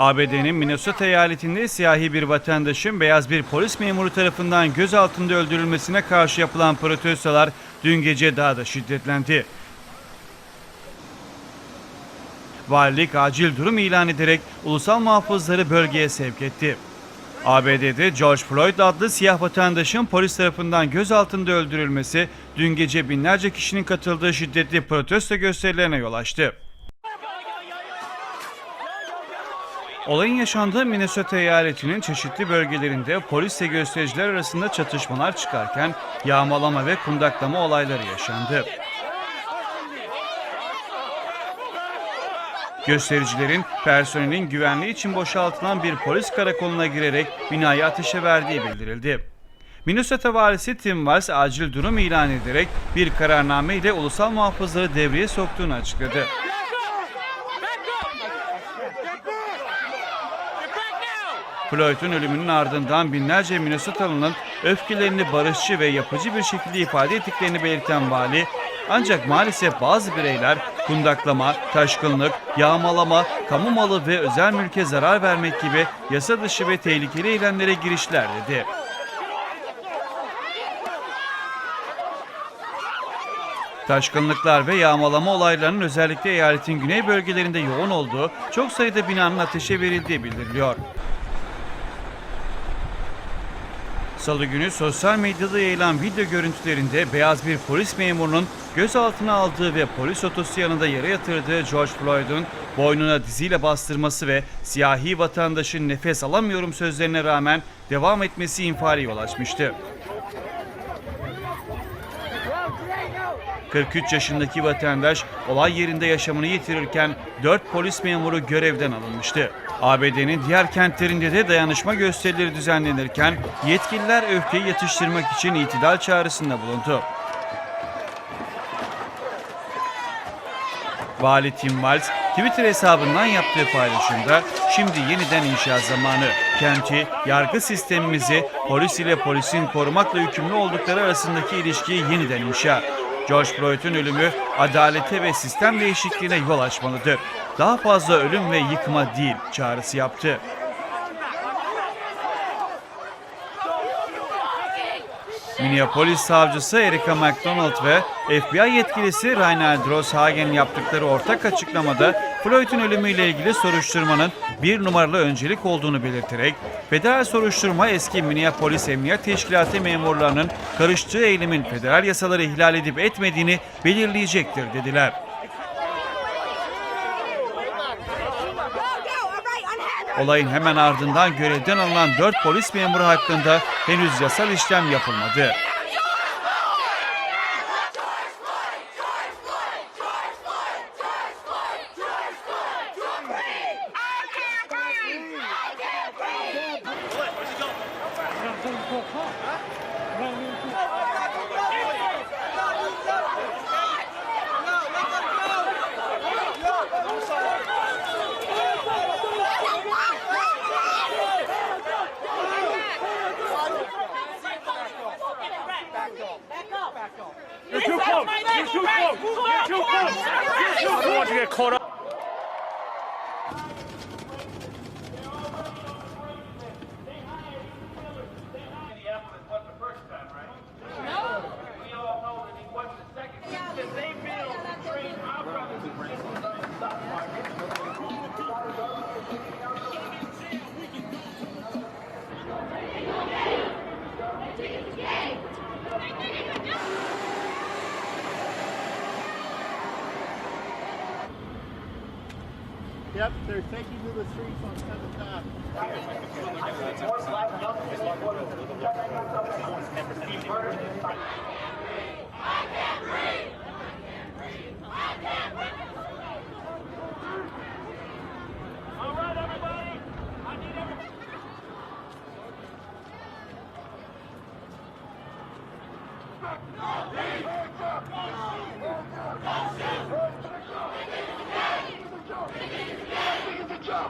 ABD'nin Minnesota eyaletinde siyahi bir vatandaşın beyaz bir polis memuru tarafından gözaltında öldürülmesine karşı yapılan protestolar dün gece daha da şiddetlendi. Valilik acil durum ilan ederek ulusal muhafızları bölgeye sevk etti. ABD'de George Floyd adlı siyah vatandaşın polis tarafından gözaltında öldürülmesi dün gece binlerce kişinin katıldığı şiddetli protesto gösterilerine yol açtı. Olayın yaşandığı Minnesota eyaletinin çeşitli bölgelerinde polisle göstericiler arasında çatışmalar çıkarken yağmalama ve kundaklama olayları yaşandı. Göstericilerin personelin güvenliği için boşaltılan bir polis karakoluna girerek binayı ateşe verdiği bildirildi. Minnesota valisi Tim Walz acil durum ilan ederek bir kararname ile ulusal muhafızları devreye soktuğunu açıkladı. Floyd'un ölümünün ardından binlerce Minnesotalı'nın öfkelerini barışçı ve yapıcı bir şekilde ifade ettiklerini belirten vali, ancak maalesef bazı bireyler kundaklama, taşkınlık, yağmalama, kamu malı ve özel mülke zarar vermek gibi yasa dışı ve tehlikeli eylemlere girişler dedi. Taşkınlıklar ve yağmalama olaylarının özellikle eyaletin güney bölgelerinde yoğun olduğu, çok sayıda binanın ateşe verildiği bildiriliyor. Salı günü sosyal medyada yayılan video görüntülerinde beyaz bir polis memurunun gözaltına aldığı ve polis otosu yanında yere yatırdığı George Floyd'un boynuna diziyle bastırması ve siyahi vatandaşın nefes alamıyorum sözlerine rağmen devam etmesi infiale yol açmıştı. 43 yaşındaki vatandaş olay yerinde yaşamını yitirirken 4 polis memuru görevden alınmıştı. ABD'nin diğer kentlerinde de dayanışma gösterileri düzenlenirken yetkililer öfkeyi yatıştırmak için itidal çağrısında bulundu. Vali Tim Walz Twitter hesabından yaptığı paylaşımda şimdi yeniden inşa zamanı. Kenti, yargı sistemimizi, polis ile polisin korumakla yükümlü oldukları arasındaki ilişkiyi yeniden inşa. George Floyd'un ölümü adalete ve sistem değişikliğine yol açmalıdır. Daha fazla ölüm ve yıkma değil çağrısı yaptı. Minneapolis savcısı Erika McDonald ve FBI yetkilisi Reinhard Rosshagen yaptıkları ortak açıklamada Floyd'un ölümüyle ilgili soruşturmanın bir numaralı öncelik olduğunu belirterek federal soruşturma eski Minneapolis Emniyet Teşkilatı memurlarının karıştığı eylemin federal yasaları ihlal edip etmediğini belirleyecektir dediler. Olayın hemen ardından görevden alınan 4 polis memuru hakkında henüz yasal işlem yapılmadı. You're too close. You're too close. You're too close. Yep, they're taking to the streets on 7th Ave. No, leave! Don't shoot! Don't! চাও